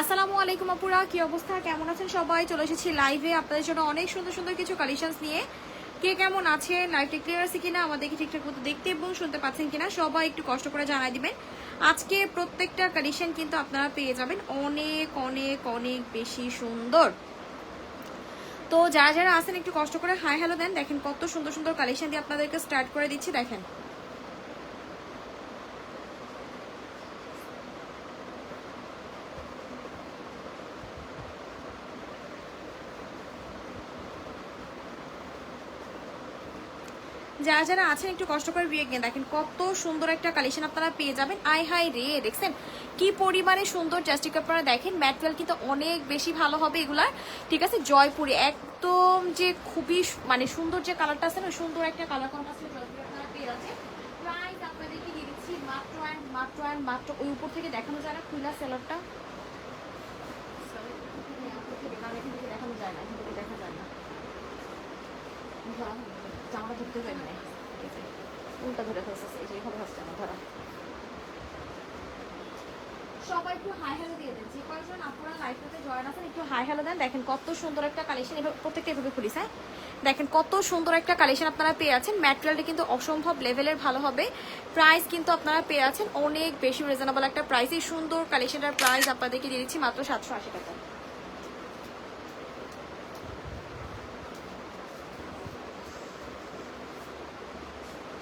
আসসালামু আলাইকুম আপুরা, কি অবস্থা? কেমন আছেন সবাই? চলে এসেছি লাইভে আপনাদের জন্য অনেক সুন্দর সুন্দর কিছু কালেকশনস নিয়ে। কে কেমন আছে লাইভটা ক্লিয়ার আছে কিনা? আমাদেরকে ঠিকঠাক মতো দেখতে এবং শুনতে পাচ্ছেন কিনা? সবাই একটু কষ্ট করে জানাই দিবেন। আজকে প্রত্যেকটা কালেকশন কিন্তু আপনারা পেয়ে যাবেন। অনেক অনেক অনেক বেশি সুন্দর। তো যারা যারা আছেন, একটু কষ্ট করে হাই হ্যালো দেন। দেখেন কত সুন্দর সুন্দর কালেকশন দিয়ে আপনাদেরকে স্টার্ট করে দিচ্ছি। দেখেন। যারা যারা আছেন, একটু কষ্ট করে বিয়ে গিয়ে দেখেন কত সুন্দর একটা কালেকশন আপনারা পেয়ে যাবেন। আই হাই রে, দেখছেন? কি পরিমাণে সুন্দর জাস্টিক আপনারা দেখেন। ম্যাটেরিয়াল কিন্তু অনেক বেশি ভালো হবে এগুলার। ঠিক আছে? জয়পুরি, একদম যে খুবই মানে সুন্দর যে কালারটা আছে না, সুন্দর একটা কালার কন্ট্রাস্টে মাত্র ওই উপর থেকে দেখানো যায় না খুলা সেলারটা দেখানো যায় না দেখা যায় না। উল্টা ধরে এই যে হচ্ছে আমার ধরা। সবাই হাই যে কয়েকজন আপনারা আছেন, একটু হাই দেন। দেখেন কত সুন্দর একটা কালেকশন প্রত্যেকটা এভাবে খুলিস হ্যাঁ? দেখেন কত সুন্দর একটা কালেকশন আপনারা পেয়ে আছেন। ম্যাটেরিয়ালটা কিন্তু অসম্ভব লেভেলের ভালো হবে। প্রাইস কিন্তু আপনারা পেয়ে আছেন অনেক বেশি রিজনেবল একটা প্রাইস এই সুন্দর কালেকশনটার প্রাইস আপনাদেরকে দিয়ে দিচ্ছি মাত্র সাতশো আশি টাকা।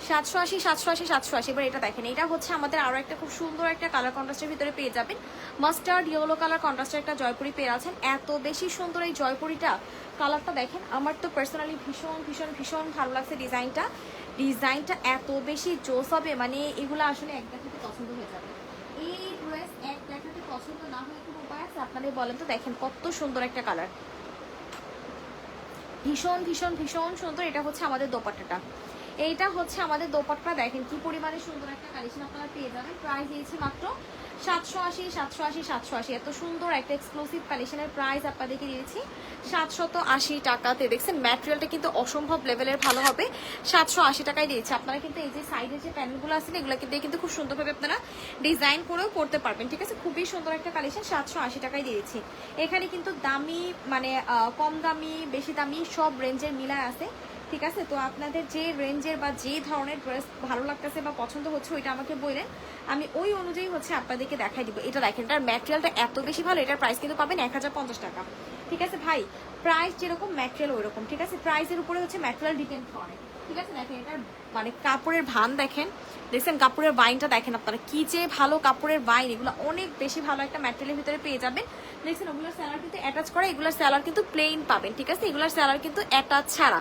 সাতশো আশি সাতশো আশি সাতশো আশি। এবার এটা দেখেন, এটা হচ্ছে আমাদের আরও একটা খুব সুন্দর একটা কালার কন্ট্রাস্টের ভিতরে পেয়ে যাবেন। মাস্টার্ড ইয়েলো কালার কন্ট্রাস্টের একটা জয়পুরি পেয়ে আছেন। এত বেশি সুন্দর এই জয়পুরিটা কালারটা দেখেন, আমার তো পার্সোনালি ভীষণ ভীষণ ভীষণ ভালো লাগছে ডিজাইনটা ডিজাইনটা এত বেশি জোস হবে মানে এগুলো আসলে এক দেখাতে পছন্দ হয়ে যাবে। এই ড্রেস এক দেখাতে পছন্দ না হয়ে কোনো উপায় আছে? আপনাদের বলেন তো, দেখেন কত সুন্দর একটা কালার ভীষণ ভীষণ ভীষণ সুন্দর, এটা হচ্ছে আমাদের দোপাট্টাটা। এইটা হচ্ছে আমাদের দোপাট্টা। দেখেন কি পরিমাণে সুন্দর একটা কালেকশন আপনারা পেয়ে যাবেন। প্রাইস দিয়েছি মাত্র সাতশো আশি সাতশো আশি সাতশো আশি। এত সুন্দর একটা এক্সক্লুসিভ কালেকশনের প্রাইস আপনাদেরকে দিয়েছি। সাতশত আশি টাকাতে। দেখছেন ম্যাটেরিয়ালটা কিন্তু অসম্ভব লেভেলের ভালো হবে। সাতশো আশি টাকায় দিয়েছি। আপনারা কিন্তু এই যে সাইডে যে প্যানেলগুলো আছে এগুলো কিন্তু কিন্তু খুব সুন্দরভাবে আপনারা ডিজাইন করেও করতে পারবেন। ঠিক আছে? খুবই সুন্দর একটা কালেকশন সাতশো আশি টাকায় দিয়েছি। এখানে কিন্তু দামি মানে কম দামি, বেশি দামি সব রেঞ্জের মিলায় আছে। ঠিক আছে? তো আপনাদের যে রেঞ্জের বা যে ধরনের ড্রেস ভালো লাগতেছে বা পছন্দ হচ্ছে, ওইটা আমাকে বললেন। আমি ওই অনুযায়ী হচ্ছে আপনাদেরকে দেখাই দিব। এটা দেখেন, এটার ম্যাটেরিয়ালটা এত বেশি ভালো, এটার প্রাইস কিন্তু পাবেন এক হাজার পঞ্চাশ টাকা। ঠিক আছে ভাই? প্রাইস যেরকম ম্যাটেরিয়াল ওইরকম। ঠিক আছে? প্রাইসের উপরে হচ্ছে ম্যাটেরিয়াল ডিপেন্ড করে। ঠিক আছে? দেখেন, এটার মানে কাপড়ের ভান দেখেন। দেখছেন, কাপড়ের বাইনটা দেখেন আপনারা। কি যে ভালো কাপড়ের বাইন এগুলো অনেক বেশি ভালো একটা ম্যাটেরিয়ালের ভিতরে পেয়ে যাবেন। দেখছেন, ওগুলোর স্যালার কিন্তু অ্যাটাচ করা, এগুলোর স্যালার কিন্তু প্লেন পাবেন। ঠিক আছে? এগুলোর স্যালার কিন্তু অ্যাটাচ ছাড়া।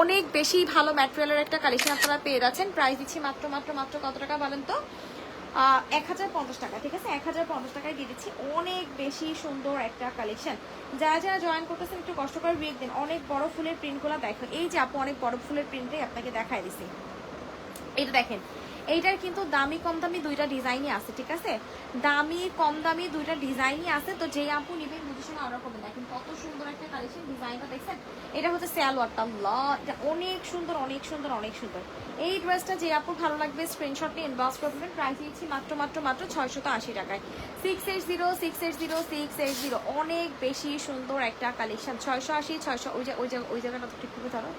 অনেক বেশি ভালো ম্যাটেরিয়ালের একটা কালেকশন আপনারা পেয়ে যাচ্ছেন। প্রাইস দিচ্ছি মাত্র মাত্র মাত্র কত টাকা বলেন তো? এক হাজার পঞ্চাশ টাকা, ঠিক আছে? এক হাজার পঞ্চাশ টাকায় দিয়ে দিচ্ছি। অনেক বেশি সুন্দর একটা কালেকশন যারা যারা জয়েন করতেছেন, একটু কষ্ট করে বিয়ে দিন অনেক বড় ফুলের প্রিন্টগুলো দেখো এই যে আপু, অনেক বড় ফুলের প্রিন্টটাই আপনাকে দেখাই দিছি। এটা দেখেন, এইটার কিন্তু দামি কম দামি দুইটা ডিজাইনই আছে, ঠিক আছে? দামি কম দামি দুইটা ডিজাইনই আছে, তো যে আপু নিবেন বুঝে শুনে অর্ডার করবেন। দেখেন কত সুন্দর একটা কালেকশন ডিজাইনটা দেখছেন? এটা হচ্ছে স্যালোয়ারটা ল এটা অনেক সুন্দর অনেক সুন্দর অনেক সুন্দর। এই ড্রেসটা যে আপু ভালো লাগবে স্ক্রিনশট নিয়ে ইনবক্স করবেন প্রাইস দিচ্ছি মাত্র মাত্র মাত্র ছয়শত আশি টাকায়। Six eight zero six eight zero six eight zero অনেক বেশি সুন্দর একটা কালেকশন ছয়শো আশি, ছয়শো, ওই জায়গা ওই জায়গা ওই জায়গাটা তো ঠিক করে ধরো।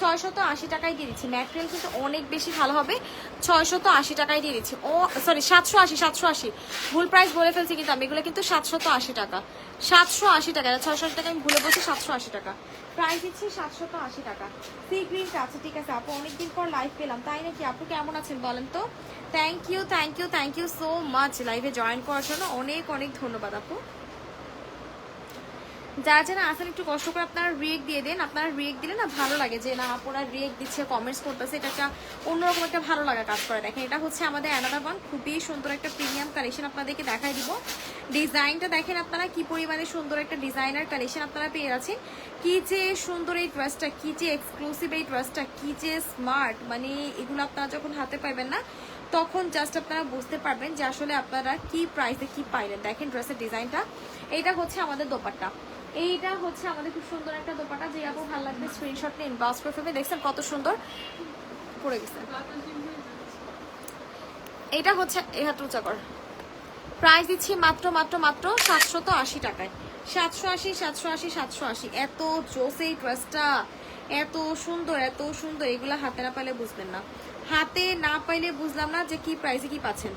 ছয়শত আশি টাকায় দিয়ে দিচ্ছি। ম্যাটেরিয়াল কিন্তু অনেক বেশি ভালো হবে। ছয়শত আশি টাকায় দিয়ে দিচ্ছি। ও সরি সাতশো আশি সাতশো আশি। ভুল প্রাইস বলে ফেলছি কিন্তু আমি। এগুলো কিন্তু সাতশত আশি টাকা। সাতশো আশি টাকা ছয়শো আশি টাকা, আমি ভুলে বলছি সাতশো আশি টাকা। প্রাইস দিচ্ছি সাতশত আশি টাকা। সি গ্রিনটা আছে, ঠিক আছে আপু। অনেকদিন পর লাইভ পেলাম। তাই নাকি আপু, কেমন আছেন বলেন তো? Thank you thank you thank you so much লাইভে জয়েন করার জন্য অনেক অনেক ধন্যবাদ আপু। যারা যারা আসেন একটু কষ্ট করে আপনারা রিয়েক্ট দিয়ে দেন। আপনারা রিয়েক্ট দিলে না ভালো লাগে যে, না আপনারা রিয়েক্ট দিচ্ছে কমেন্টস করতেছে। এটা একটা অন্যরকম একটা ভালো লাগা কাজ করে দেখেন। এটা হচ্ছে আমাদের অ্যানাদার ওয়ান খুবই সুন্দর একটা প্রিমিয়াম কালেকশন আপনাদেরকে দেখাই দিব। ডিজাইনটা দেখেন আপনারা কি পরিমাণে সুন্দর একটা ডিজাইনার কালেকশন আপনারা পেয়ে যাচ্ছেন। কি যে সুন্দর এই ড্রেসটা কি যে এক্সক্লুসিভ এই ড্রেসটা কি যে স্মার্ট মানে এগুলো আপনারা যখন হাতে পাইবেন না, তখন জাস্ট আপনারা বুঝতে পারবেন যে আসলে আপনারা কি প্রাইসে কি পাইলেন। দেখেন ড্রেসের ডিজাইনটা এইটা হচ্ছে আমাদের দোপাট্টা। এইটা হচ্ছে আমাদের খুব সুন্দর একটা দোপাটা, যে আপু ভালো লাগবে স্ক্রিনশট নিয়ে ইনবক্স করে দেখছেন কত সুন্দর পড়ে গেছে। এটা হচ্ছে এই হাত কর প্রাইস দিচ্ছি মাত্র মাত্র মাত্র সাতশত আশি টাকায়। সাতশো আশি সাতশো আশি সাতশো আশি। এত জোস এই ড্রেসটা। এত সুন্দর এত সুন্দর। এগুলা হাতে না পাইলে বুঝবেন না। হাতে না পাইলে বুঝলাম না যে কি প্রাইসে কি পাচ্ছেন।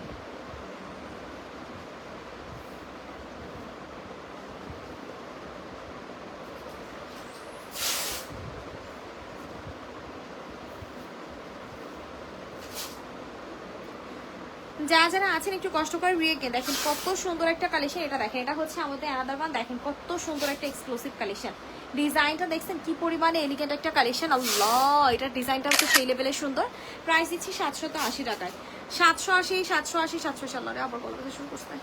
যারা যারা আছেন, একটু কষ্ট করে রিয়ে দেখেন কত সুন্দর একটা কালেকশন এটা দেখেন। এটা হচ্ছে আমাদের ওয়ান দেখেন কত সুন্দর একটা এক্সক্লুসিভ কালেকশন ডিজাইনটা দেখছেন কি পরিমাণে এলিগেন্ট একটা কালেকশন আল্লাহ, এটার ডিজাইনটা হচ্ছে সেই লেভেলের সুন্দর। প্রাইস দিচ্ছি সাতশো তো আশি টাকায়। সাতশো আশি সাতশো আশি, সাতশো সাল্লারে আবার বলতে শুরু করতে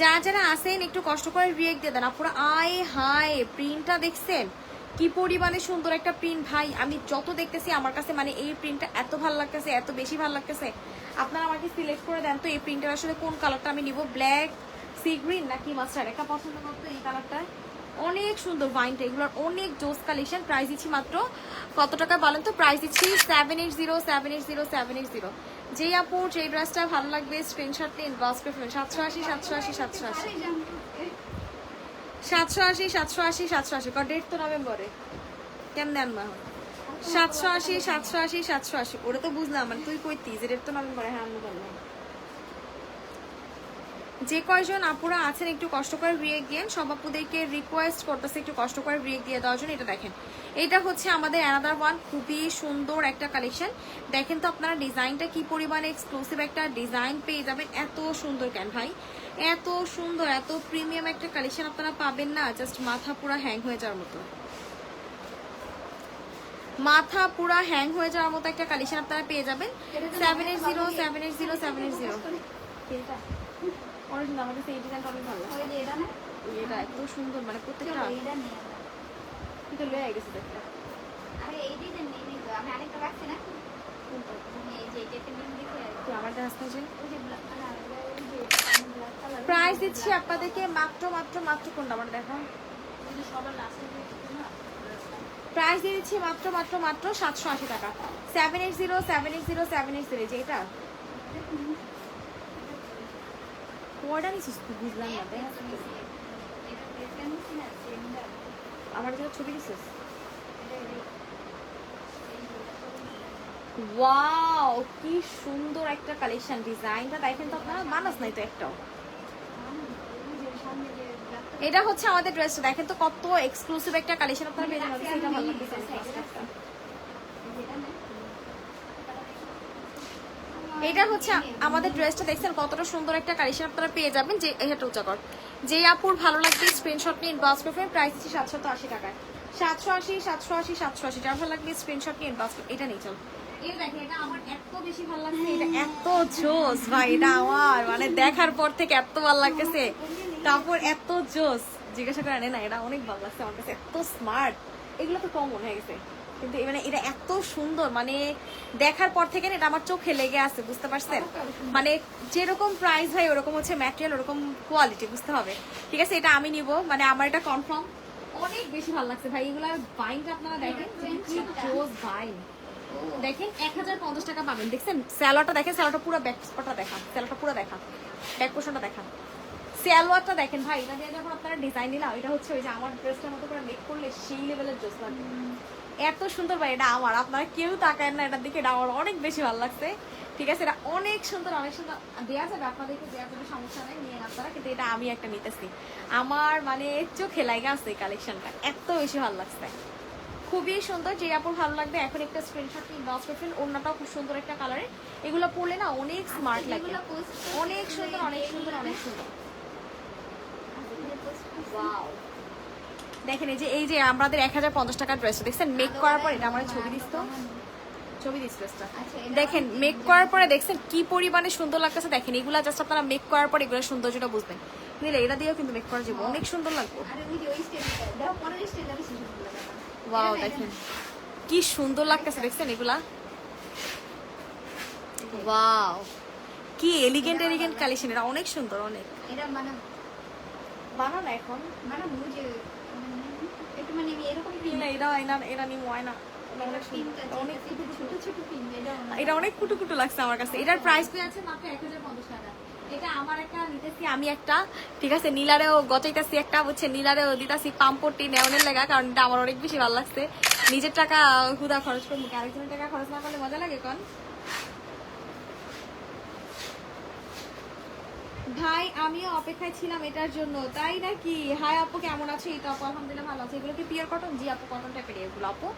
যারা যারা আসেন, একটু কষ্ট করে রিয়েক্ট দিয়ে দেন। আপনারা, আয় হায় প্রিন্টটা দেখছেন? কি পরিমাণে সুন্দর একটা প্রিন্ট ভাই। আমি যত দেখতেছি, আমার কাছে মানে এই প্রিন্টটা এত ভালো লাগতেছে, এত বেশি ভালো লাগতেছে। আপনারা আমাকে সিলেক্ট করে দেন তো এই প্রিন্টের আসলে কোন কালারটা আমি নিব ব্ল্যাক সি গ্রিন নাকি মাস্টার্ড একটা পছন্দ করতো এই কালারটা অনেক সুন্দর ভাইনটা এগুলোর অনেক জোস কালেকশন প্রাইস দিচ্ছি মাত্র কত টাকা বলেন তো? প্রাইস দিচ্ছি seven eight zero seven eight zero seven eight zero যেই আপু, যেই ব্রাশটা ভালো লাগবে স্ক্রিনশট নিন বাস করে সাতশো আশি সাতশো আশি সাতশো আশি। সাতশো আশি সাতশো আশি সাতশো আশি। কারণ ডেট তো নভেম্বরে। কেমন এখন? সাতশো আশি সাতশো আশি সাতশো আশি। ওটা তো বুঝলাম মানে তুই কইতি যে ডেট তো নভেম্বরে হ্যাঁ আমি বললাম যে কয়জন আপুরা আছেন একটু কষ্ট করে রিয়েক্ট দিয়েন সব আপুদেরকে রিকোয়েস্ট করতেছে একটু কষ্ট করে রিয়েক্ট দিয়ে দেওয়ার জন্য এটা দেখেন। এটা হচ্ছে আমাদের অ্যানাদার ওয়ান খুবই সুন্দর একটা কালেকশন দেখেন তো আপনারা ডিজাইনটা কি পরিমাণে এক্সক্লুসিভ একটা ডিজাইন পেয়ে যাবেন এত সুন্দর কেন ভাই? এত সুন্দর এত প্রিমিয়াম একটা কালেকশন আপনারা পাবেন না জাস্ট মাথা পুরা হ্যাং হয়ে যাওয়ার মতো। মাথা পুরা হ্যাং হয়ে যাওয়ার মতো একটা কালেকশন আপনারা পেয়ে যাবেন। Seven eight zero seven eight zero seven eight zero অনেক আমার কাছে এই ডিজাইনটা অনেক ভালো লাগে এটা এত সুন্দর মানে প্রত্যেকটা কিন্তু লয়ে গেছে দেখতে। তো আমার কাছে যে প্রাইস দিচ্ছি আপনাদেরকে মাত্র মাত্র মাত্র কোনটা আমার দেখা? প্রাইস দিয়ে দিচ্ছি মাত্র মাত্র মাত্র সাতশো আশি টাকা। Seven eight zero seven eight zero seven eight zero যে এটা? কোয়াটা বুঝলাম না আমার যেটা ছবি ওয়াও, কি সুন্দর একটা কালেকশন ডিজাইনটা দেখেন তো আপনারা, মানাস নাই তো একটাও। এটা হচ্ছে আমাদের ড্রেসটা দেখেন তো কত এক্সক্লুসিভ একটা কালেকশন আপনারা পেয়ে যাবেন। এটা ভালো এটা হচ্ছে আমাদের ড্রেসটা দেখছেন কতটা সুন্দর একটা কালেকশন আপনারা পেয়ে যাবেন যে এটা উচ্চাকর যে আপুর ভালো লাগবে স্ক্রিনশট নিয়ে ইনবক্স করবেন প্রাইস হচ্ছে সাতশো আশি টাকায়। সাতশো আশি সাতশো আশি সাতশো আশি যার ভালো লাগবে স্ক্রিনশট নিয়ে ইনবক্স এটা নেই চল এটা আমার এত জোস ভাই এটা আমার। মানে দেখার পর থেকে এত ভালো লাগতেছে। তারপর এত জোস। জিজ্ঞাসা করে না এটা অনেক ভালো লাগছে আমার কাছে এত স্মার্ট এগুলো তো কমন হয়ে গেছে। কিন্তু মানে এটা এত সুন্দর মানে দেখার পর থেকে এটা আমার চোখে লেগে আছে, বুঝতে পারছেন? মানে যেরকম প্রাইস হয়, ওরকম হচ্ছে ম্যাটেরিয়াল ওরকম কোয়ালিটি বুঝতে হবে। ঠিক আছে, এটা আমি নিব। মানে আমার এটা কনফার্ম অনেক বেশি ভালো লাগছে ভাই এগুলার বাইনটা আপনারা দেখেন বাইন দেখেন, এক হাজার পঞ্চাশ টাকা পাবেন। দেখছেন? স্যালোয়ারটা দেখেন স্যালোয়ারটা পুরো ব্যাক স্পটটা দেখা। স্যালোয়ারটা পুরো দেখা। ব্যাক পোর্শনটা দেখা। স্যালোয়ারটা দেখেন ভাই এটা দিয়ে যখন আপনারা ডিজাইন নিলাম এটা হচ্ছে ওই যে আমার ড্রেসটার মতো করে মেক করলে সেই লেভেলের ড্রেস লাগবে। এত সুন্দর ভাই এটা আমার আপনারা কেউ তাকায় না এটার দিকে এটা আমার অনেক বেশি ভালো লাগছে। ঠিক আছে এটা অনেক সুন্দর অনেক সুন্দর। দেওয়া যাবে আপনাদেরকে দেওয়ার কোনো সমস্যা নেই নিয়ে আপনারা কিন্তু এটা আমি একটা নিতেছি। আমার মানে চোখে লাগে আছে কালেকশনটা এত বেশি ভালো লাগছে। খুবই সুন্দর যে আপুর ভালো লাগবে এখন একটা স্ক্রিনশট ইনবক্স করবেন অন্যটাও খুব সুন্দর একটা কালারে এগুলো পরলে না অনেক স্মার্ট লাগে। অনেক সুন্দর অনেক সুন্দর অনেক সুন্দর। দেখেন এই যে এই যে আমাদের এক হাজার পঞ্চাশ টাকার ড্রেস দেখছেন? মেক করার পর এটা আমার ছবি দিস তো। ছবি দিস ড্রেসটা দেখেন মেক করার পরে দেখছেন কি পরিমাণে সুন্দর লাগতেছে। দেখেন এগুলা জাস্ট আপনারা মেক করার পর এগুলো সৌন্দর্যটা বুঝবেন। বুঝলে এটা দিয়েও কিন্তু মেক করা যাবে। অনেক সুন্দর লাগবে। ওয়াও দেখেন। কি সুন্দর লাগতেছে দেখছেন এগুলা? ওয়াও কি এলিগেন্ট এলিগেন্ট কালেকশন এটা অনেক সুন্দর অনেক। এটা মানে এখন? মানে এরকম না এটা এটা এটা নিমো হয় না। এটা অনেক কুটু কুটু লাগছে আমার কাছে। এটার প্রাইস পেয়ে আছে মাত্র এক হাজার পঞ্চাশ টাকা। এটা আমার একটা নিতেছি আমি একটা। ঠিক আছে নীলারেও একটা নীলারেও দিতাছি পাম্পটি নেওয়ানের লেগা কারণ এটা আমার অনেক বেশি ভালো লাগছে। নিজের টাকা হুদা খরচ করব আরেকজনের টাকা খরচ না করলে মজা লাগে কোন? ভাই আমিও অপেক্ষায় ছিলাম এটার জন্য। তাই নাকি? হাই আপু কেমন আছে? এই তো আপু আলহামদুলিল্লাহ ভালো আছে। এগুলো কি পিওর কটন জি আপু কটন টাইপের এগুলো আপু।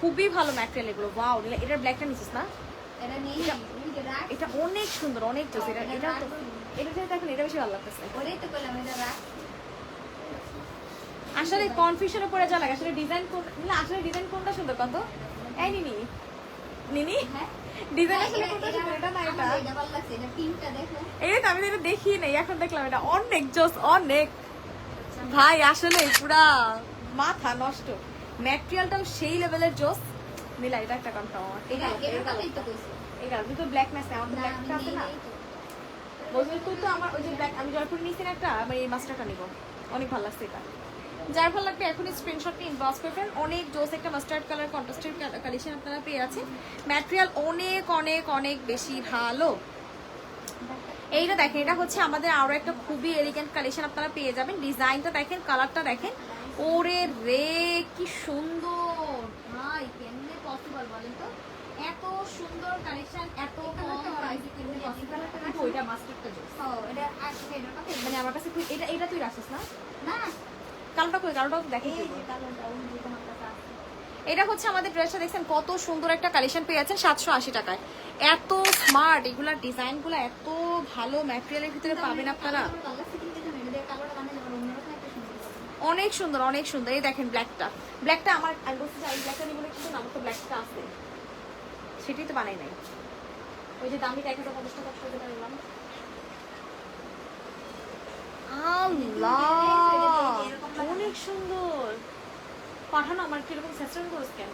খুবই ভালো ম্যাটেরিয়াল এগুলো। ওয়াও এটার ব্ল্যাকটা নিছিস না? এটা এটা অনেক সুন্দর অনেক জোস এটা এটা এটা থেকে দেখুন এটা বেশি ভালো লাগতেছে। এটা আসলে কনফিউশনে পড়ে যা লাগে। আসলে ডিজাইন কোন আসলে ডিজাইন কোনটা সুন্দর কত? এই নিনি। নিনি? হ্যাঁ। ডিজাইন আসলে এটা না এটা। এটা ভালো লাগছে এটা পিনটা দেখো। এই তো আমি এটা দেখি নাই এখন দেখলাম এটা অনেক জোস অনেক। ভাই আসলে পুরা মাথা নষ্ট। ম্যাটেরিয়ালটাও সেই লেভেলের জোস নীলা এটা একটা কনফার্ম আমার এটা এর কথাই তো কইছি। এই কারণে তো ব্ল্যাক ব্ল্যাকটা আছে না। নেই তো। আমার ওই যে ব্ল্যাক আমি জয়পুর নিয়েছি না একটা আমি এই মাস্টারটা নিব। অনেক ভালো লাগছে এটা। যার ভালো লাগবে এখনই স্ক্রিনশট নিয়ে ইনবক্স করবেন। অনেক জোস একটা মাস্টার্ড কালার কন্ট্রাস্টেড কালেকশন আপনারা পেয়ে আছেন। ম্যাটেরিয়াল অনেক অনেক অনেক বেশি ভালো। এইটা দেখেন এটা হচ্ছে আমাদের আরও একটা খুবই এলিগেন্ট কালেকশন আপনারা পেয়ে যাবেন। ডিজাইনটা দেখেন কালারটা দেখেন। ওরে রে কি সুন্দর! ভাই কেমনে পসিবল বলেন তো? এত সুন্দর কালেকশন এত কম প্রাইসে কেমনে পসিবল ওইটা মাস্টারটা জোস ও এটা এটা মানে আমার কাছে তুই- এটা এটা তুই রাখিস না? না কালোটা কই? কালোটা দেখি এই যে কালোটা ওই যে তোমার এটা হচ্ছে আমাদের ড্রেসটা দেখছেন কত সুন্দর একটা কালেকশন পেয়ে যাচ্ছেন সাতশো আশি টাকায়। এত স্মার্ট এগুলার ডিজাইনগুলো এত ভালো ম্যাটেরিয়ালের ভিতরে পাবেন আপনারা। অনেক সুন্দর অনেক সুন্দর। এই দেখেন ব্ল্যাকটা ব্ল্যাকটা আমার আমি বলছি আমি ব্ল্যাকটা নিবো কিন্তু আমার তো ব্ল্যাকটা আছে। সেটাই তো বানাই নাই। ওই যে দামি এক হাজার পঞ্চাশ টাকা আল্লাহ! অনেক সুন্দর। পাঠানো আমার কীরকম সেশন করছ কেন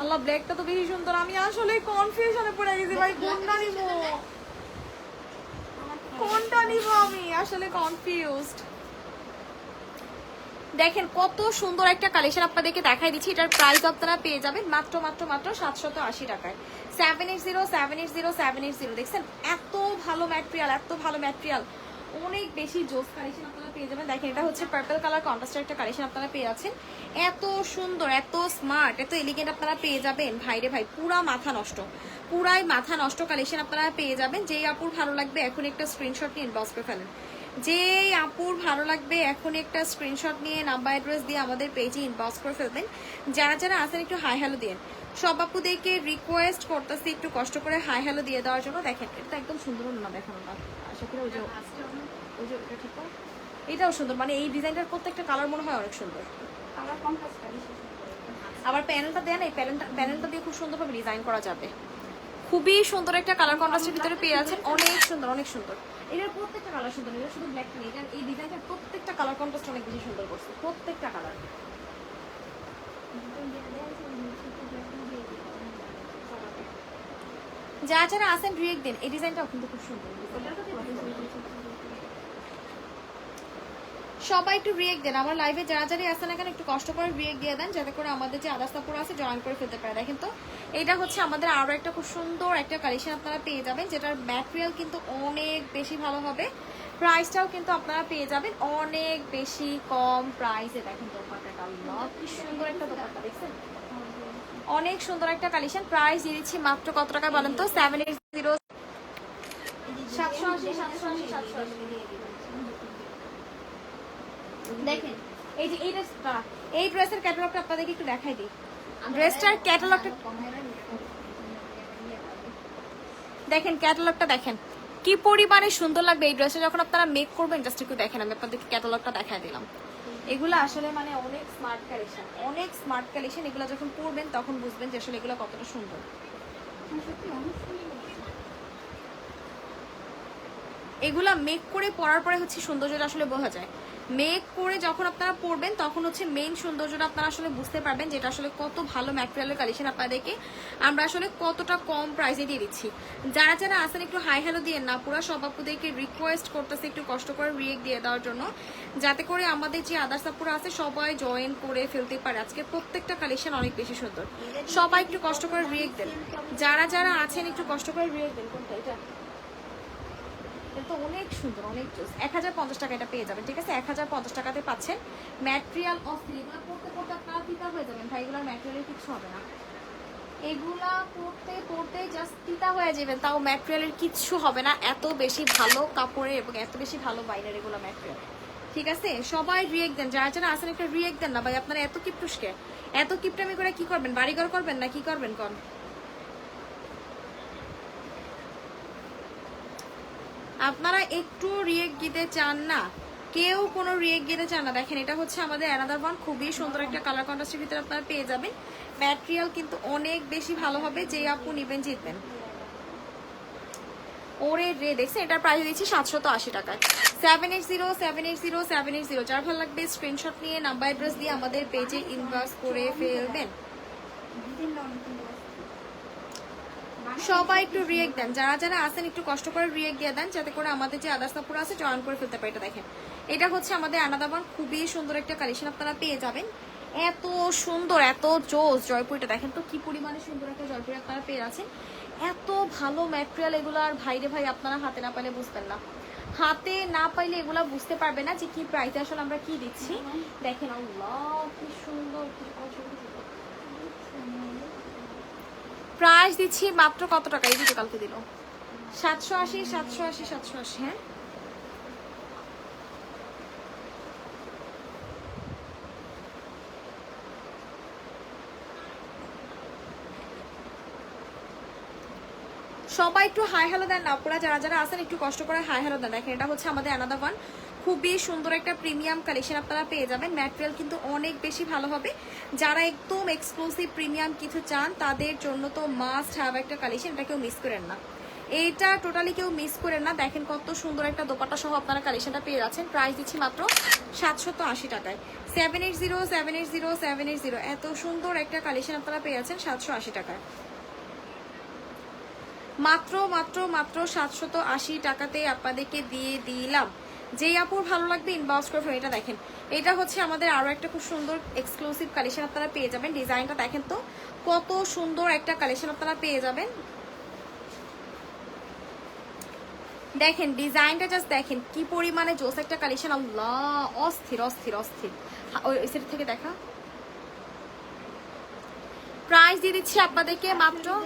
আল্লাহ ব্ল্যাকটা তো বেশি সুন্দর। আমি আসলে কনফিউশনে পড়ে গেছি ভাই, কোনটা নিব? কোনটা নিব আমি? আসলে কনফিউজড দেখেন, কত সুন্দর একটা কালেকশন আপনাদেরকে দেখাই দিচ্ছি। এটার প্রাইস আপনারা পেয়ে যাবেন মাত্র মাত্র মাত্র সাতশত আশি টাকায়। Seven eight zero seven eight zero seven eight zero দেখছেন? এত ভালো ম্যাটেরিয়াল এত ভালো ম্যাটেরিয়াল অনেক বেশি জোস কালেকশন আপনারা পেয়ে যাবেন। দেখেন, এটা হচ্ছে পার্পল কালার কন্ট্রাস্টের একটা কালেকশন আপনারা পেয়ে যাচ্ছেন। এত সুন্দর, এত স্মার্ট এত এলিগেন্ট আপনারা পেয়ে যাবেন। ভাইরে ভাই, পুরা মাথা নষ্ট। পুরাই মাথা নষ্ট কালেকশন আপনারা পেয়ে যাবেন। যেই আপুর ভালো লাগবে, এখন একটা স্ক্রিনশট নিয়ে ইনবক্স করে ফেলেন। যে আপুর ভালো লাগবে, এখন একটা স্ক্রিনশট নিয়ে নাম্বার অ্যাড্রেস দিয়ে আমাদের পেজে ইনবক্স করে ফেলবেন। যারা যারা আসেন একটু হাই হ্যালো দিন সব আপুদেরকে রিকোয়েস্ট করতেছি, একটু কষ্ট করে হাই হ্যালো দিয়ে দেওয়ার জন্য। দেখেন, এটা একদম সুন্দর না দেখানো আশা করি ওই যে ওই যে এটা ঠিক? এটাও সুন্দর মানে এই ডিজাইনটার প্রত্যেকটা কালার মনে হয় অনেক সুন্দর। আবার প্যানেলটা দেন এই প্যানেলটা প্যানেলটা দিয়ে খুব সুন্দরভাবে ডিজাইন করা যাবে। খুবই সুন্দর একটা কালার কন্ট্রাস্টের ভিতরে পেয়ে আছেন। অনেক সুন্দর অনেক সুন্দর। এটার প্রত্যেকটা কালার সুন্দর এটা শুধু ব্ল্যাক নেই এটার এই ডিজাইনটার প্রত্যেকটা কালার কন্ট্রাস্ট অনেক বেশি সুন্দর করছে প্রত্যেকটা কালার। যারা যারা আসেন রিয়েক্ট দিন এই ডিজাইনটাও কিন্তু খুব সুন্দর। সবাই একটু রিয়েক্ট দেন। আমার লাইভে যারা যারা আসেন এখানে একটু কষ্ট করে রিয়েক্ট দিয়ে দেন, যাতে করে আমাদের যে আদার্স কাপড় আছে, জয়েন করে ফেলতে পারে। দেখেন তো এটা হচ্ছে আমাদের আরও একটা খুব সুন্দর একটা কালেকশন আপনারা পেয়ে যাবেন, যেটার ম্যাটেরিয়াল কিন্তু অনেক বেশি ভালো হবে। প্রাইসটাও কিন্তু আপনারা পেয়ে যাবেন অনেক বেশি কম প্রাইসে দেখেন দোপাট্টাটা কি সুন্দর একটা দোপাট্টা অনেক সুন্দর একটা কালেকশন প্রাইস দিয়ে দিচ্ছি মাত্র কত টাকা বলেন তো? সেভেন এইট জিরো সাতশো আশি সাতশো আশি সাতশো আশি। দেখেন এই যে এই ড্রেসটা এই ড্রেসের ক্যাটালগটা আপনাদেরকে একটু দেখাই দিই। ড্রেসটার ক্যাটালগটা দেখেন ক্যাটালগটা দেখেন। কি পরিমাণে সুন্দর লাগবে এই ড্রেসটা যখন আপনারা মেক করবেন জাস্ট একটু দেখেন আমি আপনাদেরকে ক্যাটালগটা দেখাই দিলাম। এগুলো আসলে মানে অনেক স্মার্ট কালেকশন অনেক স্মার্ট কালেকশন এগুলো যখন পরবেন তখন বুঝবেন যে আসলে এগুলো কতটা সুন্দর। এগুলা মেক করে পরার পরে হচ্ছে সৌন্দর্যটা আসলে বোঝা যায়। মেক করে যখন আপনারা পরবেন তখন হচ্ছে মেইন সৌন্দর্যটা আপনারা আসলে বুঝতে পারবেন যেটা আসলে কত ভালো ম্যাটেরিয়ালের কালেকশন আপনাদেরকে আমরা আসলে কতটা কম প্রাইসে দিয়ে দিচ্ছি। যারা যারা আসেন একটু হাই হ্যালো দিয়ে না, পুরো সব আপুদেরকে রিকোয়েস্ট করতেছে একটু কষ্ট করে রিয়েক্ট দিয়ে দেওয়ার জন্য। যাতে করে আমাদের যে আদার্স আপুরা আছে, সবাই জয়েন করে ফেলতে পারে। আজকে প্রত্যেকটা কালেকশন অনেক বেশি সুন্দর। সবাই একটু কষ্ট করে রিয়েক্ট দেন। যারা যারা আছেন, একটু কষ্ট করে রিয়েক্ট দেন। কোনটা, এটা? তো অনেক সুন্দর, অনেক এক হাজার পঞ্চাশ টাকা এটা পেয়ে যাবেন, ঠিক আছে? এক হাজার পঞ্চাশ টাকাতে পাচ্ছেন ম্যাটেরিয়াল অফ এগুলো পড়তে পড়তে আপনারা পিতা হয়ে যাবেন? ভাই, এগুলোর ম্যাটেরিয়ালের কিছু হবে না। এগুলা পড়তে পড়তে জাস্ট পিতা হয়ে যাবেন, তাও ম্যাটেরিয়ালের কিচ্ছু হবে না। এত বেশি ভালো কাপড়ের এবং এত বেশি ভালো বাইরের এগুলো ম্যাটেরিয়াল ঠিক আছে? সবাই রিয়েক্ট দেন, যারা যারা আসেন একটা রিয়েক্ট দেন না ভাই, আপনারা এত কিপটুসকে এত কিপটামি করে কি করবেন? বাড়িঘর করবেন না কি করবেন, কন? আপনারা একটু রিয়েক্ট দিতে চান না। কেউ কোনো রিয়েক্ট দিতে চান না। দেখেন, এটা হচ্ছে আমাদের অ্যানাদার ওয়ান খুবই সুন্দর একটা কালার কন্ট্রাস্টের ভিতরে আপনারা পেয়ে যাবেন। ম্যাটেরিয়াল কিন্তু অনেক বেশি ভালো হবে, যে আপু নিবেন, জিতবেন। ওরে রে, দেখছেন, এটার প্রাইস দিচ্ছি সাতশত আশি টাকায়। Seven eight zero seven eight zero seven eight zero যার ভালো লাগবে স্ক্রিনশট নিয়ে নাম্বার অ্যাড্রেস দিয়ে আমাদের পেজে ইনভাস করে ফেলবেন। সবাই একটু রিয়েক্ট দেন। যারা যারা আসেন একটু কষ্ট করে রিয়েক্ট দিয়ে দেন, যাতে করে আমাদের যে আদার্স কাপড় আছে জয়েন করে ফেলতে পারে। এটা দেখেন। এটা হচ্ছে আমাদের আনাদাবান খুবই সুন্দর একটা কালেকশন আপনারা পেয়ে যাবেন। এত সুন্দর, এত জোস জয়পুরিটা। দেখেন তো কি পরিমাণে সুন্দর একটা জয়পুরি আপনারা পেয়ে আছেন। এত ভালো ম্যাটেরিয়াল এগুলো, আর ভাইরে ভাই, আপনারা হাতে না পাইলে বুঝবেন না। হাতে না পাইলে এগুলা বুঝতে পারবে না যে কি প্রাইসে আসলে আমরা কি দিচ্ছি। দেখেন আল্লাহ, কি সুন্দর, কি প্রাইস দিচ্ছি মাত্র কত টাকা? এই যে কালকে দিল। সাতশো আশি সাতশো আশি সাতশো আশি হ্যাঁ? সবাই একটু হাই হ্যালো দেন না আপনারা যারা যারা আছেন একটু কষ্ট করে হাই হ্যালো দেন। দেখেন, এটা হচ্ছে আমাদের আনাদা ওয়ান খুবই সুন্দর একটা প্রিমিয়াম কালেকশন আপনারা পেয়ে যাবেন। ম্যাটেরিয়াল কিন্তু অনেক বেশি ভালো হবে। যারা একদম এক্সক্লুসিভ প্রিমিয়াম কিছু চান, তাদের জন্য তো মাস্ট হ্যাভ একটা কালেকশন এটা কেউ মিস করেন না। এইটা টোটালি কেউ মিস করেন না। দেখেন, কত সুন্দর একটা দোপাটা সহ আপনারা কালেকশনটা পেয়ে যাচ্ছেন। প্রাইস দিচ্ছি মাত্র সাতশত আশি টাকায়। Seven eight zero seven eight zero seven eight zero এত সুন্দর একটা কালেকশন আপনারা পেয়ে যাচ্ছেন সাতশো আশি টাকায়। মাত্র মাত্র মাত্র সাতশত আশি টাকাতে আপনাদেরকে দিয়ে দিলাম। যেই আপুর ভালো লাগবে ইনবক্স করে। এটা দেখেন। এটা হচ্ছে আমাদের আরও একটা খুব সুন্দর এক্সক্লুসিভ কালেকশন আপনারা পেয়ে যাবেন। ডিজাইনটা দেখেন তো, কত সুন্দর একটা কালেকশন আপনারা পেয়ে যাবেন। দেখেন, ডিজাইনটা জাস্ট দেখেন, কি পরিমাণে জোস একটা কালেকশন অস্থির অস্থির অস্থির। ওই ওই থেকে দেখা। প্রাইস দিয়ে দিচ্ছি আপনাদেরকে মাত্র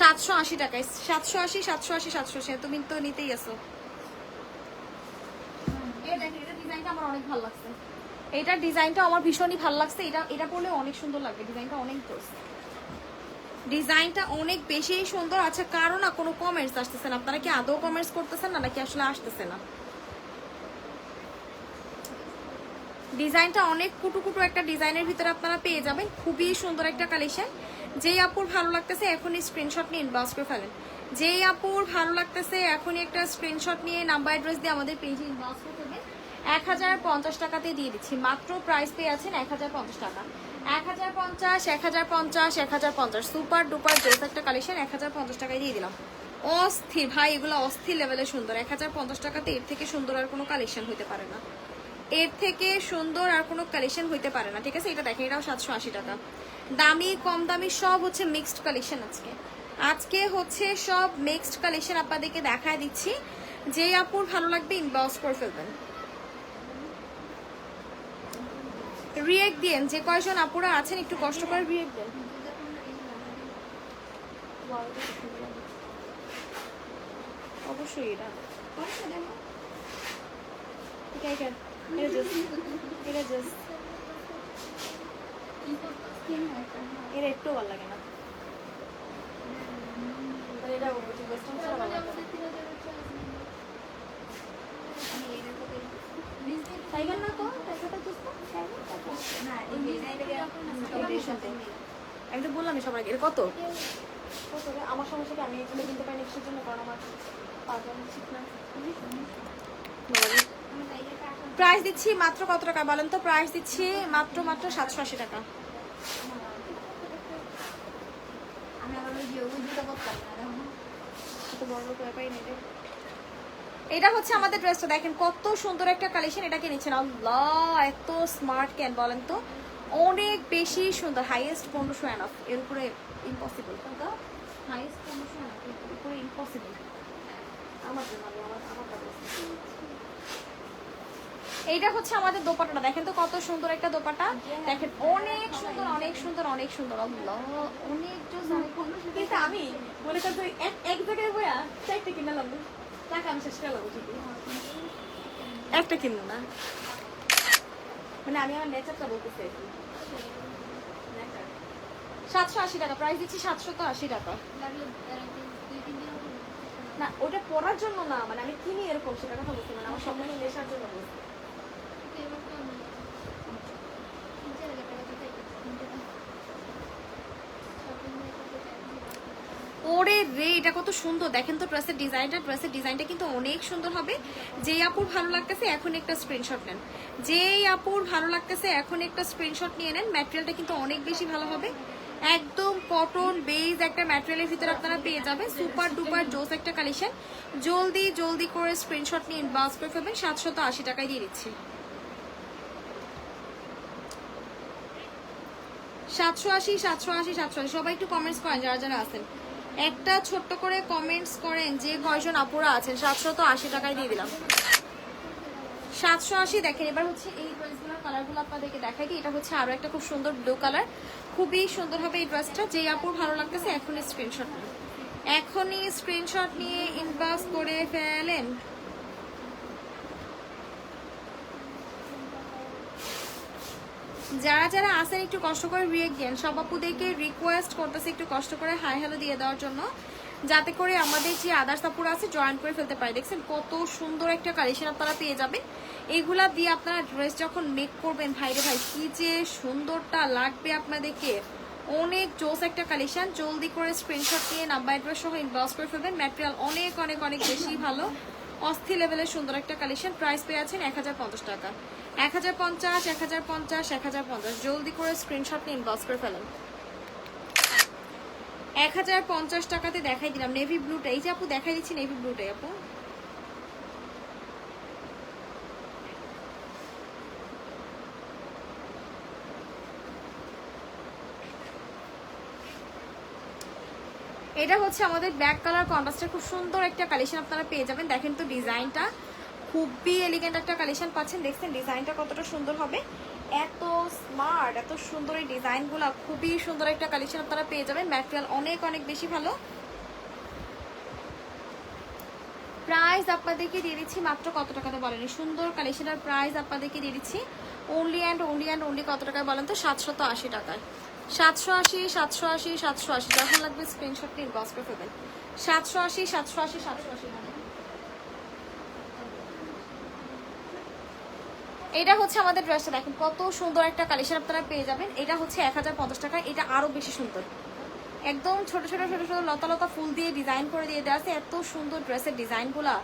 সাতশো আশি টাকায় সাতশো আশি সাতশো আশি সাতশো আশি তুমি তো নিতেই আসো এটার ডিজাইনটা আমার ভীষণই ভালো লাগছে। এটা এটা পরলে অনেক সুন্দর লাগবে। ডিজাইনটা অনেক ডিজাইনটা অনেক বেশি সুন্দর আছে। কারও না কোনো কমেন্টস আসতেছে না। আপনারা কি আদৌ কমেন্টস করতেছেন না, নাকি আসলে আসতেছে না? ডিজাইনটা অনেক কুটু কুটু একটা ডিজাইনের ভিতরে আপনারা পেয়ে যাবেন। খুবই সুন্দর একটা কালেকশন যেই আপুর ভালো লাগতেছে, এখনই স্ক্রিনশট নিয়ে ইনবক্স করে ফেলেন। যেই আপুর ভালো লাগতেছে, এখনই একটা স্ক্রিনশট নিয়ে নাম্বার অ্যাড্রেস দিয়ে আমাদের পেজে ইনবক্স করে ফেলবেন। এক হাজার পঞ্চাশ টাকাতে দিয়ে দিচ্ছি। মাত্র প্রাইস পেয়ে আছেন এক হাজার পঞ্চাশ টাকা। এক হাজার পঞ্চাশ, এক হাজার পঞ্চাশ, এক হাজার পঞ্চাশ। সুপার ডুপার ড্রেস একটা কালেকশন এক হাজার পঞ্চাশ টাকায় দিয়ে দিলাম। অস্থির, ভাই, এগুলো অস্থির লেভেলে সুন্দর। এক হাজার পঞ্চাশ টাকাতে এর থেকে সুন্দর আর কোনো কালেকশন হতে পারে না। এর থেকে সুন্দর আর কোনো কালেকশন হইতে পারে না, ঠিক আছে? এটা দেখেন, এটাও সাতশো আশি টাকা। দামি, কম দামি সব হচ্ছে মিক্সড কালেকশন আজকে। আজকে হচ্ছে সব মিক্সড কালেকশন আপনাদেরকে দেখায় দিচ্ছি। যে আপুর ভালো লাগবে ইনবক্স করে ফেলবেন। রিয়েক্ট দিয়েন, যে কয়জন আপুরা আছেন একটু কষ্ট করে রিয়েক্ট দেন। অবশ্যই এটা এটা just এটা একটু ভালো লাগে না। না। টাইগার তো টাইগারটা। আমি তো বললাম সবাই এটা কত কত? আমার সমস্যা কি? আমি এগুলো কিনতে পারি কিসের জন্য? কারণ আমার পাগল ঠিক না আমি তাই এটা এখন প্রাইস দিচ্ছি মাত্র কত টাকা বলেন তো? প্রাইস দিচ্ছি মাত্র মাত্র সাতশো আশি টাকা। এটা হচ্ছে আমাদের ড্রেসটা দেখেন কত সুন্দর একটা কালেকশন এটাকে নিচ্ছেন। আল্লাহ এত স্মার্ট ক্যান বলেন তো? অনেক বেশি সুন্দর। হাইয়েস্ট পনেরোশো অ্যানফ এর উপরে ইম্পসিবল হাইয়েস্ট পনেরোশো অ্যানফ এর উপরে ইম্পসিবল আমার জন্য আমার। এইটা হচ্ছে আমাদের দোপাটাটা দেখেন তো কত সুন্দর একটা দোপাটা দেখেন অনেক সুন্দর অনেক সুন্দর অনেক সুন্দর। অনেক কিন্তু আমি মনে করছি এক এক জায়গায় বইয়া চারটে কিনে লাগবো টাকা আমি শেষ করে লাগবো একটা কিনবো না। মানে আমি আমার নেচারটা বলতেছি সাতশো আশি টাকা প্রাইস দিচ্ছি সাতশো তো আশি টাকা। না ওটা পরার জন্য না মানে আমি কিনি এরকম সেটা কথা বলছি মানে আমার সম্পূর্ণ নেশার জন্য বলছি এবার তো আমি তিন চার হাজার টাকা দিতে কিনতে শপিং করতে চাই ওরে রে, এটা কত সুন্দর। দেখেন তো ড্রেসের ডিজাইনটা ড্রেসের ডিজাইনটা কিন্তু অনেক সুন্দর হবে। যেই আপুর ভালো লাগতেছে, এখন একটা স্ক্রিনশট নেন। যেই আপুর ভালো লাগতেছে, এখন একটা স্ক্রিনশট নিয়ে নেন। ম্যাটেরিয়ালটা কিন্তু অনেক বেশি ভালো হবে। একদম কটন বেজ একটা ম্যাটেরিয়ালের ভিতরে আপনারা পেয়ে যাবেন। সুপার ডুপার জোস একটা কালেকশন জলদি জলদি করে স্ক্রিনশট নিয়ে ইনবক্স করে ফেলবেন। সাতশত আশি টাকায় দিয়ে দিচ্ছি। সাতশো আশি সাতশো আশি সাতশো আশি। সবাই একটু কমেন্টস করেন, যারা যারা আছেন। একটা ছোট্ট করে কমেন্টস করেন যে কয়জন আপুরা আছেন। সাতশো তো আশি টাকায় দিয়ে দিলাম। সাতশো আশি, দেখেন, এবার হচ্ছে এই ড্রেসগুলোর কালারগুলো আপনাদেরকে দেখাই দিই। এটা হচ্ছে আরও একটা খুব সুন্দর ব্লু কালার খুবই সুন্দর হবে এই ড্রেসটা যে আপুর ভালো লাগতেছে, এখনই স্ক্রিনশট এখনই স্ক্রিনশট নিয়ে ইনবক্স করে ফেলেন। যারা যারা আসেন একটু কষ্ট করে রিয়েক্ট দেন সব আপুদেরকে রিকোয়েস্ট করতেছে একটু কষ্ট করে হাই হ্যালো দিয়ে দেওয়ার জন্য। যাতে করে আমাদের যে আদার্স আপুর আছে জয়েন করে ফেলতে পারে। দেখছেন কত সুন্দর একটা কালেকশন আপনারা পেয়ে যাবেন। এইগুলা দিয়ে আপনারা ড্রেস যখন মেক করবেন ভাইরে ভাই, কি যে সুন্দরটা লাগবে আপনাদেরকে। অনেক জোস একটা কালেকশন জলদি করে স্ক্রিনশট নিয়ে নাম্বার অ্যাড্রেস সহ ইনবক্স করে ফেলবেন। ম্যাটেরিয়াল অনেক অনেক অনেক বেশি ভালো। অস্থির লেভেলের সুন্দর একটা কালেকশন প্রাইস পেয়ে আছেন এক হাজার পঞ্চাশ টাকা। এক হাজার পঞ্চাশ, এক হাজার পঞ্চাশ, এক হাজার পঞ্চাশ। জলদি করে স্ক্রিনশট নিয়ে ইনবক্স করে ফেলেন। এক হাজার পঞ্চাশ টাকাতে দেখাই দিলাম। নেভি ব্লুটা এই যে আপু, দেখাই দিচ্ছি নেভি ব্লুটাই আপু। এটা হচ্ছে আমাদের ব্ল্যাক কালার কন্ট্রাস্টের খুব সুন্দর একটা কালেকশন আপনারা পেয়ে যাবেন। দেখেন তো ডিজাইনটা খুবই এলিগেন্ট একটা কালেকশন পাচ্ছেন। দেখছেন ডিজাইনটা কতটা সুন্দর হবে। এত স্মার্ট এত সুন্দর এই ডিজাইনগুলো। খুবই সুন্দর একটা কালেকশন আপনারা পেয়ে যাবেন। ম্যাটেরিয়াল অনেক অনেক বেশি ভালো। প্রাইস আপনাদেরকে দিয়ে দিচ্ছি মাত্র কত টাকাতে বলেন? সুন্দর কালেকশনের প্রাইস আপনাদেরকে দিয়ে দিচ্ছি। Only and only and only কত টাকায় বলেন তো? সাতশত আশি টাকায়। সাতশো আশি সাতশো আশি সাতশো আশি। যখন লাগবে স্ক্রিনশট নিয়ে বস সাতশো আশি সাতশো আশি সাতশো আশি এটা হচ্ছে আমাদের ড্রেসটা দেখেন কত সুন্দর একটা কালেকশন আপনারা পেয়ে যাবেন। এটা হচ্ছে এক হাজার পঞ্চাশ টাকা। এটা আরও বেশি সুন্দর। একদম ছোট ছোট ছোট ছোট লতা লতা ফুল দিয়ে ডিজাইন করে দিয়ে দেওয়া আছে। এত সুন্দর ড্রেসের ডিজাইনগুলা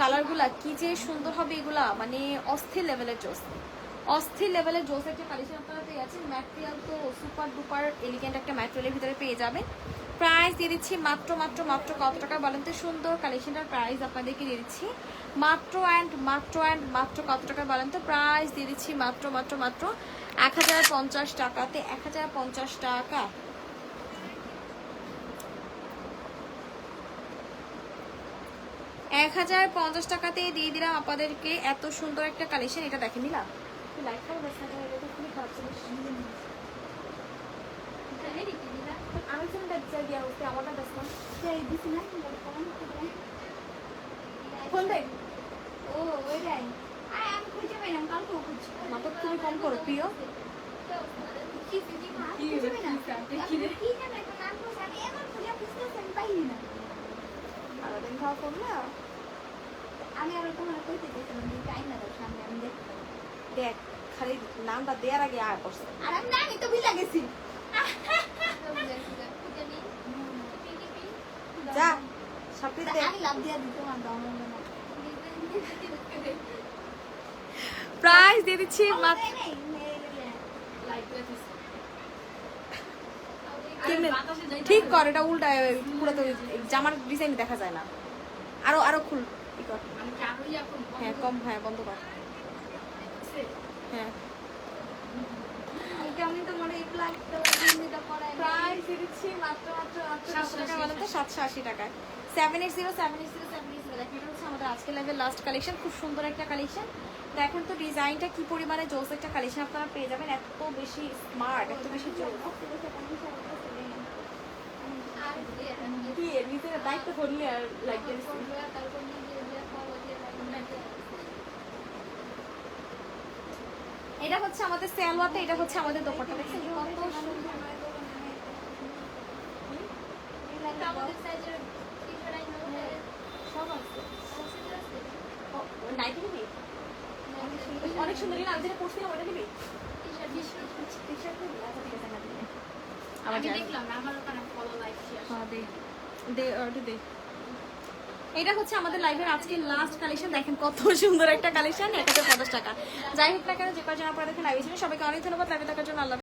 কালারগুলা কি যে সুন্দর হবে এগুলা। মানে অস্থির লেভেলের জোস অস্থির লেভেলের জোস একটা কালেকশন আপনারা পেয়ে যাচ্ছেন ম্যাটেরিয়াল তো সুপার ডুপার এলিগেন্ট একটা ম্যাটেরিয়ালের ভিতরে পেয়ে যাবেন। প্রাইস দিয়ে দিচ্ছি মাত্র মাত্র মাত্র কত টাকা বলেন তো? সুন্দর কালেকশনটার প্রাইস আপনাদেরকে দিয়ে দিচ্ছি। মাত্র অ্যান্ড মাত্র অ্যান্ড মাত্র কত টাকা বলেন তো? প্রাইস দিয়ে দিচ্ছি মাত্র মাত্র মাত্র এক হাজার পঞ্চাশ টাকাতে এক হাজার পঞ্চাশ টাকা। এক হাজার পঞ্চাশ টাকাতে দিয়ে দিলাম আপনাদেরকে এত সুন্দর একটা কালেকশন এটা দেখে নিলাম। খুবই খারাপ জিনিস। তাহলে রিটি দিলা আমি তো দেখছি গিয়া হচ্ছে আমারটা দেখলাম সেই দিছি না। কমেন্ট করে ফোন দেখ ও ওইটাই আরে আমি খুঁজে পাইলাম কালকেও খুঁজছি। নাটক তুমি কম করো প্রিয়। আমি আবার তোমার কইতে দিয়েছিলাম যে টাইম না সামনে আমি দেখতে দেখ খালি নামটা দেওয়ার আগে আয় করছে আর আমি তো বুঝলা গেছি। যা মনে হয়। প্রাইস দিয়ে দিচ্ছি মাত্র ঠিক কর এটা উল্টা পুরো তো জামার ডিজাইন দেখা যায় না। আরও আরও খুল কর। হ্যাঁ কম হ্যাঁ বন্ধ কর। হ্যাঁ। এটা তো মনে এই প্লাগটা হিন্দিটা পড়াই নাই। দিচ্ছি মাত্র মাত্র মাত্র টাকা বলো তো সাতশো আশি টাকায়। Seven eight zero seven eight zero seven eight zero দেখেন এটা হচ্ছে আমাদের আজকে লাইভের লাস্ট কালেকশন খুব সুন্দর একটা কালেকশন দেখেন তো ডিজাইনটা কি পরিমাণে জোস একটা কালেকশন আপনারা পেয়ে যাবেন। এত বেশি স্মার্ট এত বেশি জোস দায়িত্ব করলে আর লাইক করবে, তারপর নিজে দিয়ে খাওয়া দিয়ে রাখবে। এটা হচ্ছে আমাদের সেলওয়াতে এটা হচ্ছে আমাদের দোপাট্টা। দেখছেন কত সুন্দর। অনেক সুন্দর না আমি যেটা পরছিলাম ওটা নিবি আচ্ছা ঠিক আছে না দিলে আমি আবার দেখলাম আমার ওখানে ফলো লাইক শেয়ার হ্যাঁ দে দে এটা হচ্ছে আমাদের লাইভের আজকে লাস্ট কালেকশন দেখেন কত সুন্দর একটা কালেকশন এক পঞ্চাশ টাকা। যাই হোক না কেন, যে কজন আপনারা লাইভ সবাইকে অনেক ধন্যবাদ। লাইভে থাকার জন্য আল্লাহ